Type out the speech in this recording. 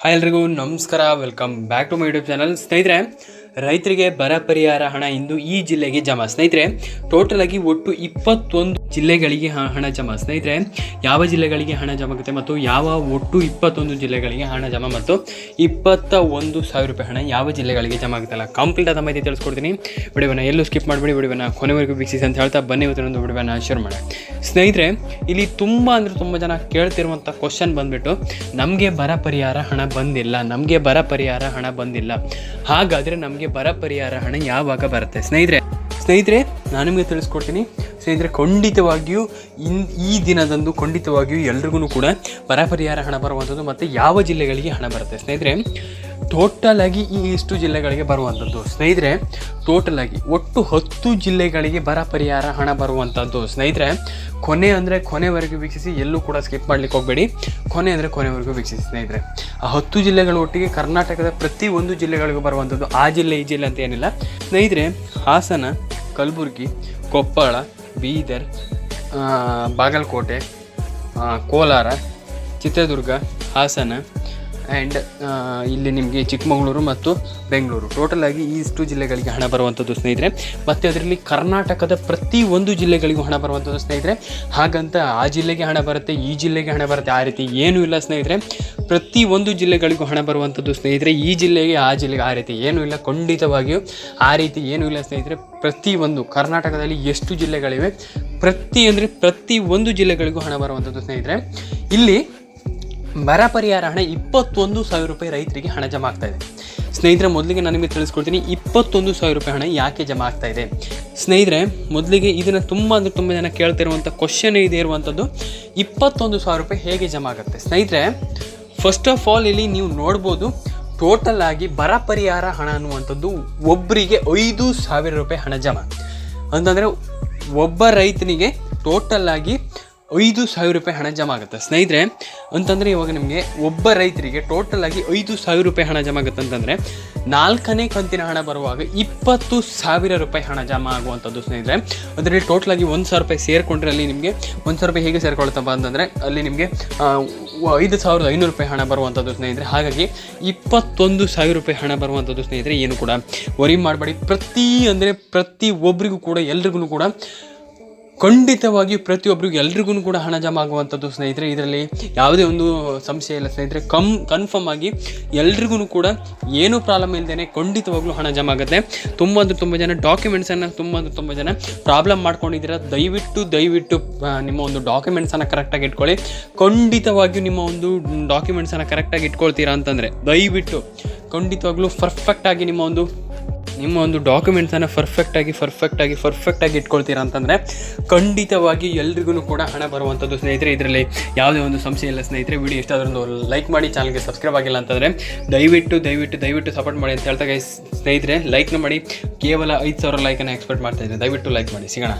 Hi ಎಲ್ರಿಗೂ ನಮಸ್ಕಾರ. Welcome back to my YouTube channel ಸ್ನೇಹಿತರೆ ರೈತರಿಗೆ ಬರ ಪರಿಹಾರ ಹಣ ಇಂದು ಈ ಜಿಲ್ಲೆಗೆ ಜಮಾ. ಸ್ನೇಹಿತರೆ ಟೋಟಲ್ ಆಗಿ ಒಟ್ಟು ಇಪ್ಪತ್ತೊಂದು ಜಿಲ್ಲೆಗಳಿಗೆ ಹಣ ಜಮಾ. ಸ್ನೇಹಿತರೆ, ಯಾವ ಜಿಲ್ಲೆಗಳಿಗೆ ಹಣ ಜಮಾ ಆಗುತ್ತೆ ಮತ್ತು ಯಾವ ಒಟ್ಟು ಇಪ್ಪತ್ತೊಂದು ಜಿಲ್ಲೆಗಳಿಗೆ ಹಣ ಜಮಾ ಮತ್ತು ಇಪ್ಪತ್ತ ಒಂದು ಸಾವಿರ ರೂಪಾಯಿ ಹಣ ಯಾವ ಜಿಲ್ಲೆಗಳಿಗೆ ಜಮಾ ಆಗುತ್ತಲ್ಲ? ಕಂಪ್ಲೀಟ್ ಆದ ಮಾಹಿತಿ ತಿಳಿಸ್ಕೊಡ್ತೀನಿ. ವಿಡಿಯೋನ ಎಲ್ಲೂ ಸ್ಕಿಪ್ ಮಾಡಿಬಿಡಿ. ವಿಡಿಯೋನ ಕೊನೆವರೆಗೂ ವೀಕ್ಷಿಸಿ ಅಂತ ಹೇಳ್ತಾ ಬನ್ನಿ. ಒಂದು ವಿಡಿಯೋನ ಶೇರ್ ಮಾಡಿ ಸ್ನೇಹಿತರೆ, ಇಲ್ಲಿ ತುಂಬ ಅಂದರೆ ತುಂಬ ಜನ ಕೇಳ್ತಿರುವಂಥ ಕ್ವಶನ್ ಬಂದ್ಬಿಟ್ಟು, ನಮಗೆ ಬರ ಪರಿಹಾರ ಹಣ ಬಂದಿಲ್ಲ. ನಮಗೆ ಬರ ಪರಿಹಾರ ಹಣ ಬಂದಿಲ್ಲ. ಹಾಗಾದರೆ ನಮಗೆ ಬರ ಪರಿಹಾರ ಹಣ ಯಾವಾಗ ಬರುತ್ತೆ? ಸ್ನೇಹಿತರೆ ಸ್ನೇಹಿತರೆ, ನಾನು ನಿಮಗೆ ತಿಳಿಸ್ಕೊಡ್ತೀನಿ. ಸ್ನೇಹಿತರೆ, ಖಂಡಿತವಾಗಿಯೂ ಇನ್ ಈ ದಿನದಂದು ಖಂಡಿತವಾಗಿಯೂ ಎಲ್ರಿಗೂ ಕೂಡ ಬರ ಪರಿಹಾರ ಹಣ ಬರುವಂಥದ್ದು ಮತ್ತು ಯಾವ ಜಿಲ್ಲೆಗಳಿಗೆ ಹಣ ಬರುತ್ತೆ? ಸ್ನೇಹಿತರೆ ಟೋಟಲ್ ಆಗಿ ಈ ಇಷ್ಟು ಜಿಲ್ಲೆಗಳಿಗೆ ಬರುವಂಥದ್ದು. ಸ್ನೇಹಿತರೆ ಟೋಟಲ್ ಆಗಿ ಒಟ್ಟು ಹತ್ತು ಜಿಲ್ಲೆಗಳಿಗೆ ಬರ ಪರಿಹಾರ ಹಣ ಬರುವಂಥದ್ದು. ಸ್ನೇಹಿತರೆ, ಕೊನೆ ಅಂದರೆ ಕೊನೆವರೆಗೂ ವೀಕ್ಷಿಸಿ, ಎಲ್ಲೂ ಕೂಡ ಸ್ಕಿಪ್ ಮಾಡ್ಲಿಕ್ಕೆ ಹೋಗಬೇಡಿ. ಕೊನೆ ಅಂದರೆ ಕೊನೆವರೆಗೂ ವೀಕ್ಷಿಸಿ, ಸ್ನೇಹಿತರೆ. ಆ ಹತ್ತು ಜಿಲ್ಲೆಗಳ ಒಟ್ಟಿಗೆ ಕರ್ನಾಟಕದ ಪ್ರತಿ ಒಂದು ಜಿಲ್ಲೆಗಳಿಗೂ ಬರುವಂಥದ್ದು. ಆ ಜಿಲ್ಲೆ, ಈ ಜಿಲ್ಲೆ ಅಂತ ಏನಿಲ್ಲ. ಸ್ನೇಹಿತರೆ, ಹಾಸನ, ಕಲಬುರಗಿ, ಕೊಪ್ಪಳ, ಬೀದರ್ ಬಾಗಲಕೋಟೆ ಕೋಲಾರ, ಚಿತ್ರದುರ್ಗ, ಹಾಸನ ಆ್ಯಂಡ್ ಇಲ್ಲಿ ನಿಮಗೆ ಚಿಕ್ಕಮಗಳೂರು ಮತ್ತು ಬೆಂಗಳೂರು. ಟೋಟಲ್ ಆಗಿ ಈ ಇಷ್ಟು ಜಿಲ್ಲೆಗಳಿಗೆ ಹಣ ಬರುವಂಥದ್ದು ಸ್ನೇಹಿತರೆ. ಮತ್ತು ಅದರಲ್ಲಿ ಕರ್ನಾಟಕದ ಪ್ರತಿ ಒಂದು ಜಿಲ್ಲೆಗಳಿಗೂ ಹಣ ಬರುವಂಥದ್ದು ಸ್ನೇಹಿತರೆ. ಹಾಗಂತ ಆ ಜಿಲ್ಲೆಗೆ ಹಣ ಬರುತ್ತೆ, ಈ ಜಿಲ್ಲೆಗೆ ಹಣ ಬರುತ್ತೆ, ಆ ರೀತಿ ಏನೂ ಇಲ್ಲ ಸ್ನೇಹಿತರೆ. ಪ್ರತಿ ಒಂದು ಜಿಲ್ಲೆಗಳಿಗೂ ಹಣ ಬರುವಂಥದ್ದು ಸ್ನೇಹಿತರೆ, ಈ ಜಿಲ್ಲೆಗೆ, ಆ ಜಿಲ್ಲೆಗೆ ಆ ರೀತಿ ಏನೂ ಇಲ್ಲ, ಖಂಡಿತವಾಗಿಯೂ ಆ ರೀತಿ ಏನೂ ಇಲ್ಲ ಸ್ನೇಹಿತರೆ. ಪ್ರತಿ ಒಂದು ಕರ್ನಾಟಕದಲ್ಲಿ ಎಷ್ಟು ಜಿಲ್ಲೆಗಳಿವೆ, ಪ್ರತಿ ಅಂದರೆ ಪ್ರತಿ ಒಂದು ಜಿಲ್ಲೆಗಳಿಗೂ ಹಣ ಬರುವಂಥದ್ದು ಸ್ನೇಹಿತರೆ. ಇಲ್ಲಿ ಬರ ಪರಿಹಾರ ಹಣ ಇಪ್ಪತ್ತೊಂದು ಸಾವಿರ ರೂಪಾಯಿ ರೈತರಿಗೆ ಹಣ ಜಮಾ ಆಗ್ತಾ ಇದೆ. ಸ್ನೇಹಿತರೆ, ಮೊದಲಿಗೆ ನಾನು ನಿಮಗೆ ತಿಳಿಸ್ಕೊಡ್ತೀನಿ, ಇಪ್ಪತ್ತೊಂದು ಸಾವಿರ ರೂಪಾಯಿ ಹಣ ಯಾಕೆ ಜಮಾ ಆಗ್ತಾ ಇದೆ? ಸ್ನೇಹಿತರೆ, ಮೊದಲಿಗೆ ಇದನ್ನು ತುಂಬ ಅಂದರೆ ತುಂಬ ಜನ ಕೇಳ್ತಿರುವಂಥ ಕ್ವಶನ್ ಇದೆ ಇರುವಂಥದ್ದು ಇಪ್ಪತ್ತೊಂದು ಸಾವಿರ ರೂಪಾಯಿ ಹೇಗೆ ಜಮಾ ಆಗುತ್ತೆ? ಸ್ನೇಹಿತರೆ ಫಸ್ಟ್ ಆಫ್ ಆಲ್ ಇಲ್ಲಿ ನೀವು ನೋಡ್ಬೋದು ಟೋಟಲ್ ಆಗಿ ಬರ ಪರಿಹಾರ ಹಣ ಅನ್ನುವಂಥದ್ದು ಒಬ್ಬರಿಗೆ ಐದು ಸಾವಿರ ರೂಪಾಯಿ ಹಣ ಜಮಾ. ಅಂತಂದರೆ ಒಬ್ಬ ರೈತನಿಗೆ ಟೋಟಲ್ ಆಗಿ ಐದು ಸಾವಿರ ರೂಪಾಯಿ ಹಣ ಜಮಾ ಆಗುತ್ತೆ. ಸ್ನೇಹಿತರೆ, ಅಂತಂದರೆ ಇವಾಗ ನಿಮಗೆ ಒಬ್ಬ ರೈತರಿಗೆ ಟೋಟಲ್ ಆಗಿ ಐದು ಸಾವಿರ ರೂಪಾಯಿ ಹಣ ಜಮಾ ಆಗುತ್ತೆ ಅಂತಂದರೆ, ನಾಲ್ಕನೇ ಕಂತಿನ ಹಣ ಬರುವಾಗ ಇಪ್ಪತ್ತು ಸಾವಿರ ರೂಪಾಯಿ ಹಣ ಜಮಾ ಆಗುವಂಥದ್ದು ಸ್ನೇಹಿತರೆ. ಅದರಲ್ಲಿ ಟೋಟಲ್ ಆಗಿ ಒಂದು ಸಾವಿರ ರೂಪಾಯಿ ಸೇರಿಕೊಂಡ್ರೆ ಅಲ್ಲಿ ನಿಮಗೆ ಒಂದು ಸಾವಿರ ರೂಪಾಯಿ ಹೇಗೆ ಸೇರಿಕೊಳ್ತಪ್ಪ ಅಂತಂದರೆ, ಅಲ್ಲಿ ನಿಮಗೆ ಐದು ಸಾವಿರದ ಐನೂರು ರೂಪಾಯಿ ಹಣ ಬರುವಂಥದ್ದು ಸ್ನೇಹಿತರೆ. ಹಾಗಾಗಿ ಇಪ್ಪತ್ತೊಂದು ಸಾವಿರ ರೂಪಾಯಿ ಹಣ ಬರುವಂಥದ್ದು ಸ್ನೇಹಿತರೆ ಏನು ಕೂಡ. ವರಿ ಮಾಡಬೇಡಿ. ಪ್ರತಿ ಅಂದರೆ ಪ್ರತಿ ಒಬ್ಬರಿಗೂ ಕೂಡ ಎಲ್ರಿಗೂ ಕೂಡ ಖಂಡಿತವಾಗಿಯೂ ಪ್ರತಿಯೊಬ್ಬರಿಗೂ ಎಲ್ರಿಗೂ ಕೂಡ ಹಣ ಜಮಾ ಆಗುವಂಥದ್ದು ಸ್ನೇಹಿತರೆ, ಇದರಲ್ಲಿ ಯಾವುದೇ ಒಂದು ಸಂಶಯ ಇಲ್ಲ ಸ್ನೇಹಿತರೆ. ಕಮ್ ಕನ್ಫರ್ಮ್ ಆಗಿ ಎಲ್ರಿಗೂ ಕೂಡ ಏನೂ ಪ್ರಾಬ್ಲಮ್ ಇಲ್ಲದೇ ಖಂಡಿತವಾಗ್ಲೂ ಹಣ ಜಮಾ ಆಗುತ್ತೆ. ತುಂಬ ಅಂದ್ರೆ ತುಂಬ ಜನ ಡಾಕ್ಯುಮೆಂಟ್ಸನ್ನು ತುಂಬ ಅಂದ್ರೆ ತುಂಬ ಜನ ಪ್ರಾಬ್ಲಮ್ ಮಾಡ್ಕೊಂಡಿದ್ದೀರಾ, ದಯವಿಟ್ಟು ದಯವಿಟ್ಟು ನಿಮ್ಮ ಒಂದು ಡಾಕ್ಯುಮೆಂಟ್ಸನ್ನು ಕರೆಕ್ಟಾಗಿ ಇಟ್ಕೊಳ್ಳಿ. ಖಂಡಿತವಾಗಿಯೂ ನಿಮ್ಮ ಒಂದು ಡಾಕ್ಯುಮೆಂಟ್ಸನ್ನು ಕರೆಕ್ಟಾಗಿ ಇಟ್ಕೊಳ್ತೀರಾ ಅಂತಂದರೆ, ದಯವಿಟ್ಟು ಖಂಡಿತವಾಗ್ಲೂ ಪರ್ಫೆಕ್ಟಾಗಿ ನಿಮ್ಮ ಒಂದು ನಿಮ್ಮ ಒಂದು ಡಾಕ್ಯುಮೆಂಟ್ಸನ್ನು ಪರ್ಫೆಕ್ಟಾಗಿ ಪರ್ಫೆಕ್ಟಾಗಿ ಪರ್ಫೆಕ್ಟಾಗಿ ಇಟ್ಕೊಳ್ತೀರಾ ಅಂತಂದರೆ ಖಂಡಿತವಾಗಿ ಎಲ್ರಿಗೂ ಕೂಡ ಹಣ ಬರುವಂಥದ್ದು ಸ್ನೇಹಿತರೆ ಇದರಲ್ಲಿ ಯಾವುದೇ ಒಂದು ಸಂಶಯ ಇಲ್ಲ ಸ್ನೇಹಿತರೆ. ವಿಡಿಯೋ ಇಷ್ಟ ಅದರೊಂದು ಒಂದು ಲೈಕ್ ಮಾಡಿ ಚಾನಲ್ಗೆ ಸಬ್ಸ್ಕ್ರೈಬ್ ಆಗಿಲ್ಲ ಅಂತಂದರೆ ದಯವಿಟ್ಟು ದಯವಿಟ್ಟು ದಯವಿಟ್ಟು ಸಪೋರ್ಟ್ ಮಾಡಿ ಅಂತ ಹೇಳ್ತಾ ಸ್ನೇಹಿತರೆ ಲೈಕ್ನ ಮಾಡಿ. ಕೇವಲ ಐದು ಸಾವಿರ ಲೈಕನ್ನು ಎಕ್ಸ್ಪೆಕ್ಟ್ ಮಾಡ್ತಾ ಇದ್ದೀನಿ. ದಯವಿಟ್ಟು ಲೈಕ್ ಮಾಡಿ. ಸಿಗೋಣ.